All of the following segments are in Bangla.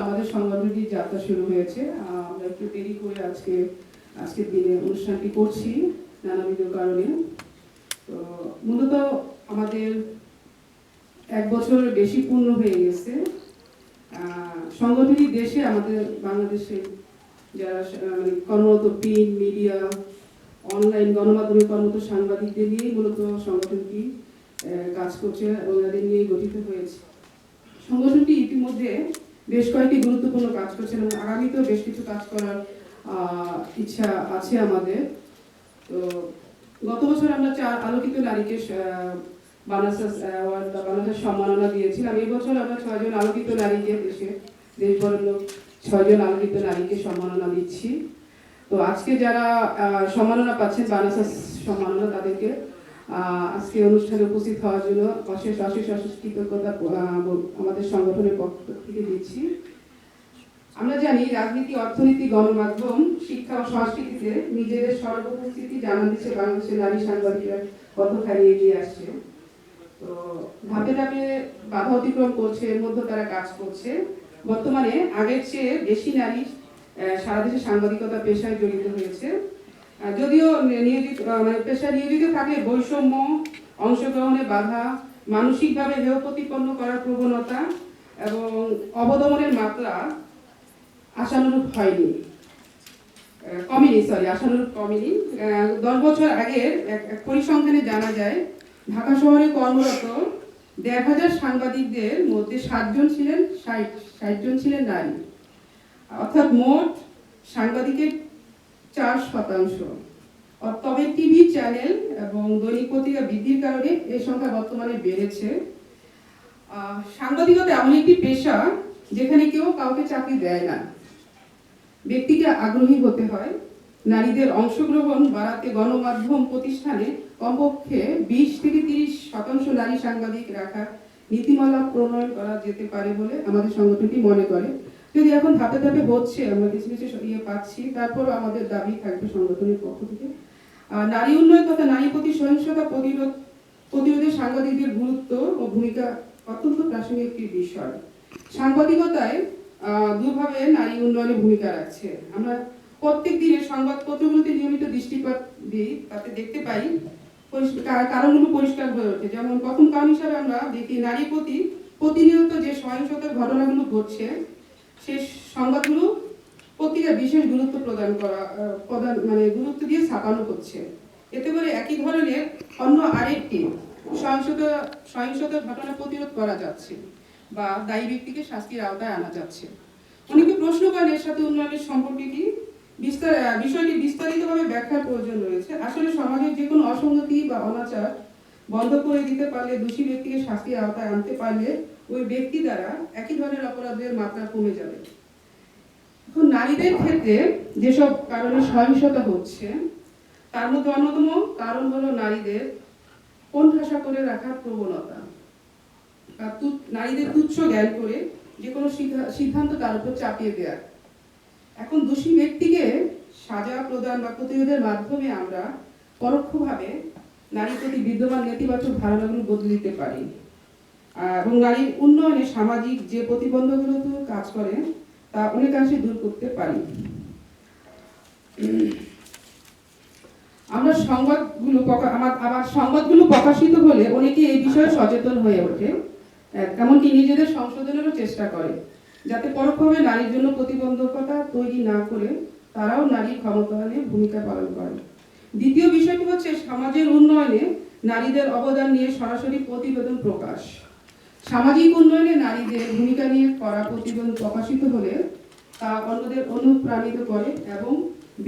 আমাদের সংগঠনটির যাত্রা শুরু হয়েছে। আমরা একটু দেরি করে আজকে, আজকের দিনে অনুষ্ঠানটি করছি নানাবিধ কারণে। তো মূলত আমাদের এক বছরের বেশি পূর্ণ হয়ে গেছে। সংগঠনটি দেশে আমাদের বাংলাদেশে যারা মানে কর্মরত প্রিন্ট, মিডিয়া, অনলাইন গণমাধ্যমে কর্মরত সাংবাদিকদের নিয়েই মূলত সংগঠনটি কাজ করছে এবং তাদের নিয়েই গঠিত হয়েছে। সংগঠনটি ইতিমধ্যে বেশ কয়েকটি গুরুত্বপূর্ণ কাজ করছে এবং আগামীতেও বেশ কিছু কাজ করার ইচ্ছা আছে আমাদের। তো গত বছর আমরা চার আলোকিত নারীকে বানাসাস বা সম্মাননা দিয়েছিলাম। এই বছর আমরা ছয়জন আলোকিত নারীকে দেশে দেশ বরেণ্য ছয়জন আলোকিত নারীকে সম্মাননা দিচ্ছি। তো আজকে যারা সম্মাননা পাচ্ছেন বানাসাস সম্মাননা, তাদেরকে আজকে অনুষ্ঠানে উপস্থিত হওয়ার জন্য অশেষ অশেষ অশেষ কৃতজ্ঞতা আমাদের সংগঠনের পক্ষ থেকে দিচ্ছি। আমরা জানি রাজনীতি, অর্থনীতি, গণমাধ্যম, শিক্ষা ও সংস্কৃতিতে নিজেদের সর্বোপস্থিতি জানান দিচ্ছে বাংলাদেশের নারী সাংবাদিকরা কতখানি এগিয়ে আসছে। তো ধাপে ধাপে বাধা অতিক্রম করছে, এর মধ্যে তারা কাজ করছে। বর্তমানে আগের চেয়ে বেশি নারী সারা দেশে সাংবাদিকতা পেশায় জড়িত হয়েছে। যদিও নিয়োজিত মানে পেশায় নিয়োজিত থাকলে বৈষম্য, অংশগ্রহণে বাধা, মানসিকভাবে হেয় প্রতিপন্ন করার প্রবণতা এবং অবদমনের মাত্রা আশানুরূপ হয়নি। কমেনি সরি আশানুরূপ কমেনি। দশ বছর আগের এক পরিসংখ্যানে জানা যায়, ঢাকা শহরে কর্মরত দেড় হাজার সাংবাদিকদের মধ্যে সাতজন ছিলেন ষাট ষাট জন ছিলেন নারী। অর্থাৎ মোট সাংবাদিকের চার শতাংশ। তবে টিভি চ্যানেল এবং দৈনিক পত্রিকা বৃদ্ধির কারণে এই সংখ্যা বর্তমানে বেড়েছে। সাংবাদিকতা এমন একটি পেশা যেখানে কেউ কাউকে চাকরি দেয় না। ব্যক্তিকে আগ্রহী হতে হয়। নারীদের অংশগ্রহণ বাড়াতে গণমাধ্যম প্রতিষ্ঠানে কমপক্ষে বিশ থেকে তিরিশ শতাংশ নারী সাংবাদিক রাখার নীতিমালা প্রণয়ন করা যেতে পারে বলে আমাদের সংগঠনটি মনে করে। যদি এখন ধাপে ধাপে হচ্ছে, আমরা কিছু কিছু ইয়ে পাচ্ছি, তারপরও আমাদের দাবি থাকবে সংগঠনের পক্ষ থেকে। নারী উন্নয়ন তথা নারী প্রতি সহিংসতা প্রতিরোধ, প্রতিরোধে সাংবাদিকদের গুরুত্ব ও ভূমিকা অত্যন্ত প্রাসঙ্গিক একটি বিষয়। সাংবাদিকতায় দুভাবে নারী উন্নয়নে ভূমিকা রাখছে। আমরা প্রত্যেক দিনের সংবাদপত্রগুলোতে নিয়মিত দৃষ্টিপাত দিই, তাতে দেখতে পাই কারণগুলো পরিষ্কার হয়ে ওঠে। যেমন প্রথম কারণ হিসাবে আমরা দেখি, নারী প্রতি প্রতিনিয়ত যে সহিংসতার ঘটনাগুলো ঘটছে সেই সংবাদগুলো পত্রিকায় বিশেষ গুরুত্ব প্রদান করা প্রদান মানে গুরুত্ব দিয়ে ছাপানো হচ্ছে। এতে করে একই ধরনের অন্য আরেকটি সহিংসতা সহিংসতার ঘটনা প্রতিরোধ করা যাচ্ছে বা দায়ী ব্যক্তিকে শাস্তির আওতায় আনা যাচ্ছে। অনেকে প্রশ্ন করেন, এর সাথে উন্নয়নের সম্পর্কে কি? বিস্তার বিষয়টি বিস্তারিতভাবে ব্যাখ্যার প্রয়োজন রয়েছে। আসলে সমাজের যে কোনো অসঙ্গতি বা অনাচার বন্ধ করে দিতে পারলে, দোষী ব্যক্তিকে শাস্তির আওতায় আনতে পারলে ওই ব্যক্তি দ্বারা একই ধরনের অপরাধের মাত্রা কমে যাবে। এখন নারীদের ক্ষেত্রে যেসব কারণে সহিংসতা হচ্ছে, তার মধ্যে অন্যতম কারণ হলো নারীদের কোণঠাসা করে রাখার প্রবণতা। নারীদের তুচ্ছ জ্ঞান করে যে কোনো সিদ্ধান্ত তার উপর চাপিয়ে দেওয়া এখন দোষী ব্যক্তিকে সাজা প্রদান বা প্রতিরোধের মাধ্যমে আমরা পরোক্ষভাবে নারীর প্রতি বিদ্যমান নেতিবাচক ধারণাগুলো বদলে দিতে পারি। এবং নারীর উন্নয়নে সামাজিক যে প্রতিবন্ধকগুলো কাজ করে, তা অনেকাংশে দূর করতে পারি। আমরা সংবাদগুলো আমার- সংবাদগুলো প্রকাশিত হলে অনেকে এই বিষয়ে সচেতন হয়ে ওঠে। এমনকি নিজেদের সংশোধনেরও চেষ্টা করে, যাতে পরোক্ষভাবে নারীর জন্য প্রতিবন্ধকতা তৈরি না করে তারাও নারীর ক্ষমতায়নে ভূমিকা পালন করে দ্বিতীয় বিষয়টি হচ্ছে সমাজের উন্নয়নে নারীদের অবদান নিয়ে সরাসরি প্রতিবেদন প্রকাশ। সামাজিক উন্নয়নে নারীদের ভূমিকা নিয়ে করা প্রতিবেদন প্রকাশিত হলে তা অন্যদের অনুপ্রাণিত করে এবং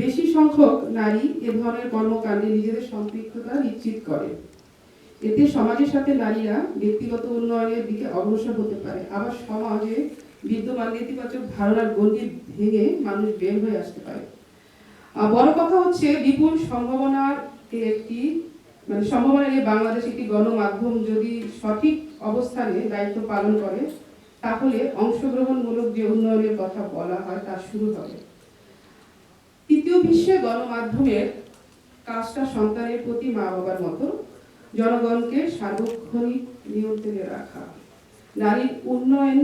বেশি সংখ্যক নারী এ ধরনের কর্মকাণ্ডে নিজেদের সম্পৃক্ততা নিশ্চিত করে। এতে সমাজের সাথে নারীরা ব্যক্তিগত উন্নয়নের দিকে অগ্রসর হতে পারে। আবার সমাজে বিদ্যমান নেতিবাচক ধারণার গণ্ডি ভেঙে মানুষ বের হয়ে আসতে পারে। বড় কথা হচ্ছে বিপুল সম্ভাবনার একটি মানে সম্ভাবনা নিয়ে বাংলাদেশ একটি গণমাধ্যম যদি সঠিক অবস্থানে দায়িত্ব পালন করে, তাহলে অংশগ্রহণমূলক যে উন্নয়নের কথা বলা হয় তা শুরু হবে। তৃতীয় বিশ্বে গণমাধ্যমের কাজটা সন্তানের প্রতি মা বাবার মতো, জনগণকে সার্বক্ষণিক নিয়ন্ত্রণে রাখা। নারীর উন্নয়ন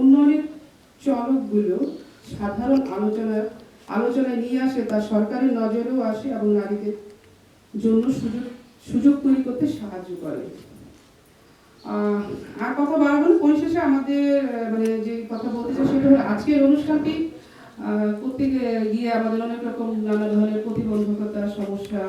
উন্নয়নের অভিযোগগুলো সাধারণ আলোচনা আলোচনায় নিয়ে আসে, তা সরকারের নজরেও আসে এবং নারীদের জন্য সুযোগ সুযোগ তৈরি করতে সাহায্য করে। আর কথা বাড়াবো পরিশেষে আমাদের মানে যে কথা বলতে চাই সেটা হলো আজকের অনুষ্ঠানটি করতে গিয়ে আমাদের অনেক রকম নানা ধরনের প্রতিবন্ধকতা, সমস্যা